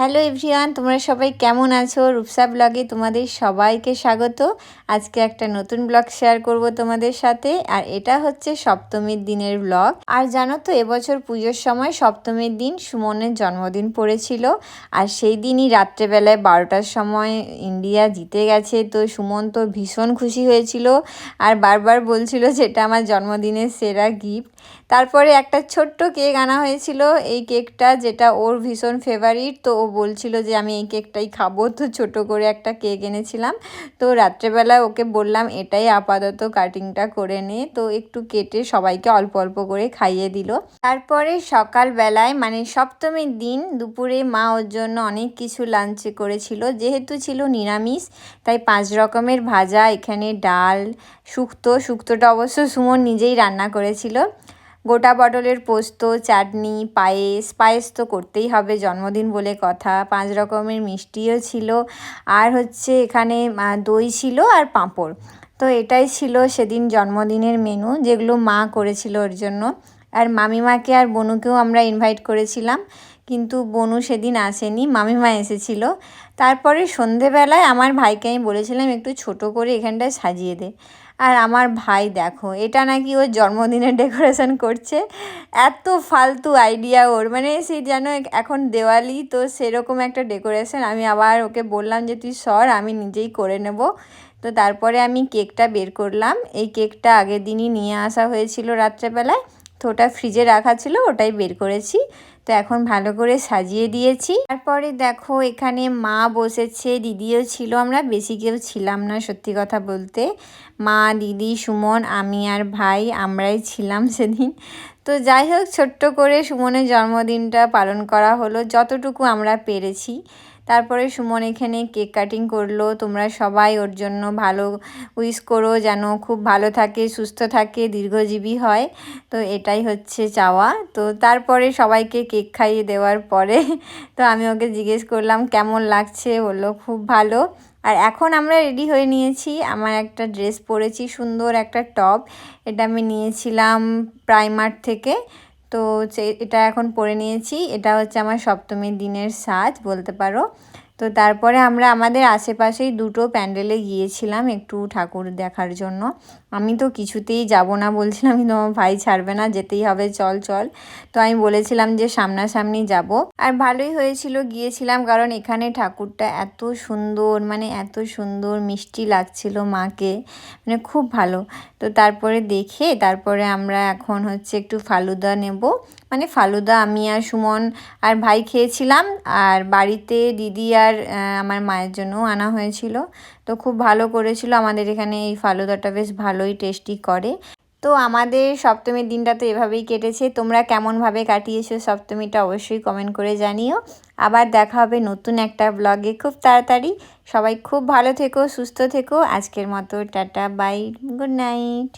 Hello everyone, তোমরা সবাই কেমন আছো? রূপসা ব্লগে তোমাদের সবাইকে স্বাগত। আজকে একটা নতুন ব্লগ শেয়ার করব তোমাদের সাথে, আর এটা হচ্ছে সপ্তমীর দিনের ব্লগ। আর জানো তো, এবছর পুজোর সময় সপ্তমীর দিন সুমনের জন্মদিন পড়েছিল, আর সেই দিনই রাত্রেবেলায় বারোটার সময় ইন্ডিয়া জিতে গেছে, তো সুমন তো ভীষণ খুশি হয়েছিল, আর বারবার বলছিল যে এটা আমার জন্মদিনের সেরা গিফট। তারপরে একটা ছোট্ট কেক আনা হয়েছিল, এই কেকটা যেটা ওর ভীষণ ফেভারিট তো ও বলছিল যে আমি এই কেকটাই খাব। তো ছোট করে একটা কেক এনেছিলাম। তো রাত্রেবেলা ওকে বললাম, এটাই আপাতত কাটিংটা করে নে। তো একটু কেটে সবাইকে অল্প অল্প করে খাইয়ে দিল। তারপরে সকালবেলায় মানে সপ্তমীর দিন দুপুরে মা ওর জন্য অনেক কিছু লাঞ্চ করেছিল। যেহেতু ছিল নিরামিষ, তাই পাঁচ রকমের ভাজা, এখানে ডাল, শুক্তো। শুক্তোটা অবশ্য সুমন নিজেই রান্না করেছিল। গোটা পটলের পোস্ত, চাটনি, পায়েস পায়েস তো করতেই হবে, জন্মদিন বলে কথা। পাঁচ রকমের মিষ্টিও ছিল। আর হচ্ছে এখানে দই ছিল আর পাঁপড়। তো এটাই ছিল সেদিন জন্মদিনের মেনু যেগুলো মা করেছিল ওর জন্য। আর মামিমাকে আর বনুকেও আমরা ইনভাইট করেছিলাম, কিন্তু বনু সেদিন আসেনি, মামিমা এসেছিল। তারপরে সন্ধেবেলায় আমার ভাইকে আমি বলেছিলাম, একটু ছোট করে এখানটায় সাজিয়ে দে। আর আমার ভাই দেখো, এটা নাকি ওর জন্মদিনের ডেকোরেশন করছে। এত ফালতু আইডিয়া ওর মানে সে যেন এখন দেওয়ালি, তো সেরকম একটা ডেকোরেশন আমি আবার ওকে বললাম যে, তুই সর, আমি নিজেই করে নেব। তো তারপরে আমি কেকটা বের করলাম। এই কেকটা আগের দিনই নিয়ে আসা হয়েছিল রাত্রেবেলায়। তো ওটা ফ্রিজে রাখা ছিল, ওটাই বের করেছি। তো এখন ভালো করে সাজিয়ে দিয়েছি। তারপরে দেখো এখানে মা বসেছে, দিদিও ছিল, আমরা বেশি কেউ ছিলাম না সত্যি কথা বলতে। মা, দিদি, সুমন, আমি আর ভাই আমরাই ছিলাম সেদিন। তো যাই হোক, ছোট্ট করে সুমনের জন্মদিনটা পালন করা হলো, যতটুকু আমরা পেরেছি। তারপরে সুমন এখানে কেক কাটিং করল। তোমরা সবাই ওর জন্য ভালো উইস করো যেন খুব ভালো থাকে, সুস্থ থাকে, দীর্ঘজীবী হয়। তো এটাই হচ্ছে চাওয়া। তো তারপরে সবাইকে কেক খাইয়ে দেওয়ার পরে তো আমি ওকে জিজ্ঞেস করলাম, কেমন লাগছে? বলল, খুব ভালো। আর এখন আমরা রেডি হয়ে নিয়েছি। আমার একটা ড্রেস পরেছি, সুন্দর একটা টপ। এটা আমি নিয়েছিলাম প্রাইমার থেকে। তো এটা এখন পরে নিয়েছি। এটা হচ্ছে আমার সপ্তমীর দিনের সাজ বলতে পারো। তো তারপরে আমরা আমাদের আশেপাশেই দুটো প্যান্ডেলে গিয়েছিলাম একটু ঠাকুর দেখার জন্য। আমি তো কিছুতেই যাব না বলছিলাম, কিন্তু আমার ভাই ছাড়বে না, যেতেই হবে, চল চল। তো আমি বলেছিলাম যে সামনাসামনি যাব। আর ভালোই হয়েছিল, গিয়েছিলাম কারণ এখানে ঠাকুরটা এত সুন্দর মানে এত সুন্দর মিষ্টি লাগছিল মাকে মানে খুব ভালো। তো তারপরে দেখে তারপরে আমরা এখন হচ্ছে একটু ফালুদা নেব। মানে ফালুদা, আমি আর সুমন আর ভাই খেয়েছিলাম। আর বাড়িতে দিদি আর আমার মায়ের জন্যও আনা হয়েছিল। তো খুব ভালো করেছিল। আমাদের এখানে এই ফালুদাটা বেশ ভালোই টেস্টি করে। তো আমাদের সপ্তমীর দিনটা তো এভাবেই কেটেছে। তোমরা কেমনভাবে কাটিয়েছো সপ্তমীটা অবশ্যই কমেন্ট করে জানিও। আবার দেখা হবে নতুন একটা ব্লগে খুব তাড়াতাড়ি। সবাই খুব ভালো থেকো, সুস্থ থেকো। আজকের মতো টাটা বাই গুড নাইট